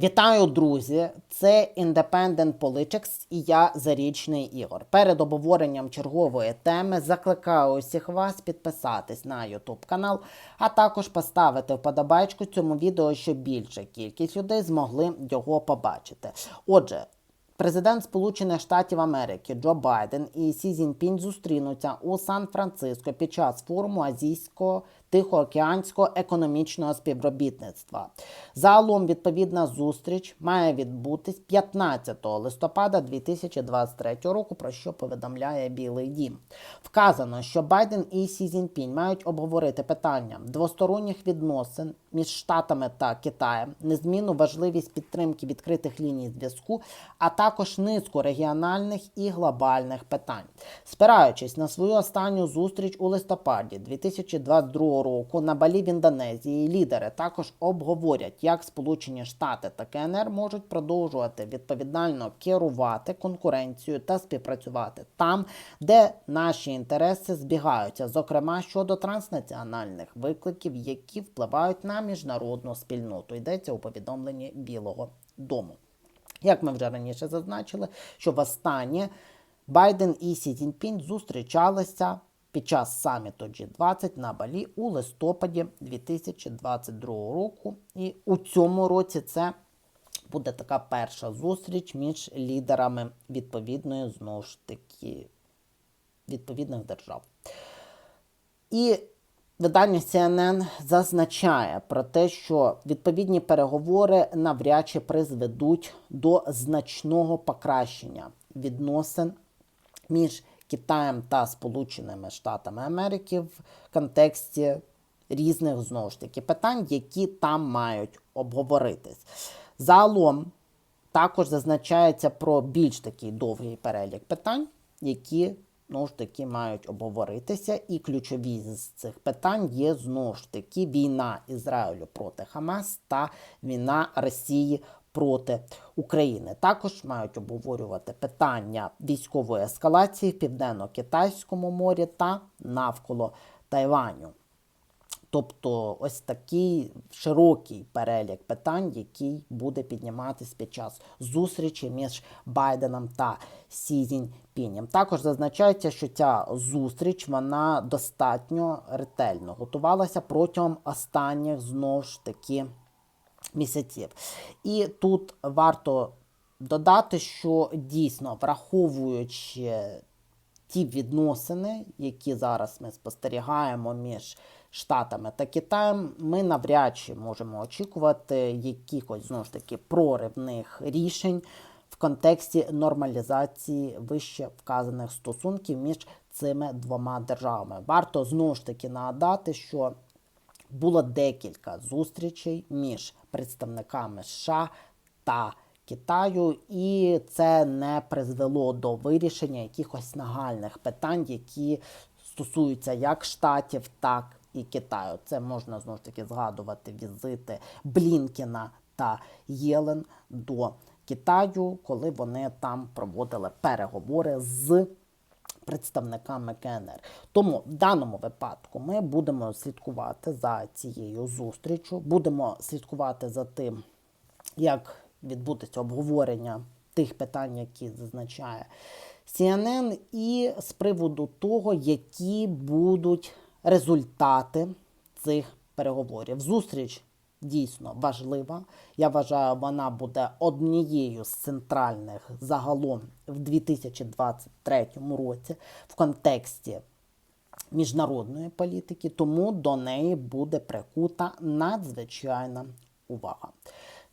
Вітаю, друзі! Це Independent Politics і я Зарічний Ігор. Перед обговоренням чергової теми закликаю усіх вас підписатись на YouTube канал, а також поставити вподобайку цьому відео, щоб більша кількість людей змогли його побачити. Отже, Президент Сполучених Штатів Америки Джо Байден і Сі Цзіньпінь зустрінуться у Сан-Франциско під час форуму Азійського Тихоокеанського економічного співробітництва. Загалом відповідна зустріч має відбутись 15 листопада 2023 року, про що повідомляє Білий Дім. Вказано, що Байден і Сі Цзіньпінь мають обговорити питання двосторонніх відносин між Штатами та Китаєм, незмінну важливість підтримки відкритих ліній зв'язку, а також низку регіональних і глобальних питань. Спираючись на свою останню зустріч у листопаді 2022 року на Балі в Індонезії, лідери також обговорять, як Сполучені Штати та КНР можуть продовжувати відповідально керувати конкуренцією та співпрацювати там, де наші інтереси збігаються, зокрема щодо транснаціональних викликів, які впливають на міжнародну спільноту. Йдеться у повідомленні Білого Дому. Як ми вже раніше зазначили, що востаннє Байден і Сі Цзіньпінь зустрічалися під час саміту G20 на Балі у листопаді 2022 року. І у цьому році це буде така перша зустріч між лідерами відповідної знову ж таки відповідних держав. І видання CNN зазначає про те, що відповідні переговори навряд чи призведуть до значного покращення відносин між Китаєм та Сполученими Штатами Америки в контексті різних знову ж таки питань, які там мають обговоритись. Загалом також зазначається про більш такий довгий перелік питань, які знову ж таки мають обговоритися. І ключові з цих питань є знову ж таки війна Ізраїлю проти Хамас та війна Росії проти України. Також мають обговорювати питання військової ескалації в південно-китайському морі та навколо Тайваню. Тобто ось такий широкий перелік питань, який буде підніматися під час зустрічі між Байденом та Сі Цзіньпінем. Також зазначається, що ця зустріч вона достатньо ретельно готувалася протягом останніх знову ж таки місяців. І тут варто додати, що дійсно враховуючи ті відносини, які зараз ми спостерігаємо між Штатами та Китаєм, ми навряд чи можемо очікувати якихось знову ж таки проривних рішень в контексті нормалізації вище вказаних стосунків між цими двома державами. Варто знову ж таки нагадати, що було декілька зустрічей між представниками США та Китаю, і це не призвело до вирішення якихось нагальних питань, які стосуються як штатів, так і Китаю. Це можна знову ж таки згадувати візити Блінкіна та Єлен до Китаю, коли вони там проводили переговори з представниками КНР. Тому в даному випадку ми будемо слідкувати за цією зустрічю, будемо слідкувати за тим, як відбудеться обговорення тих питань, які зазначає CNN, і з приводу того, які будуть результати цих переговорів. Зустріч дійсно важлива. Я вважаю, вона буде однією з центральних загалом в 2023 році в контексті міжнародної політики, тому до неї буде прикута надзвичайна увага.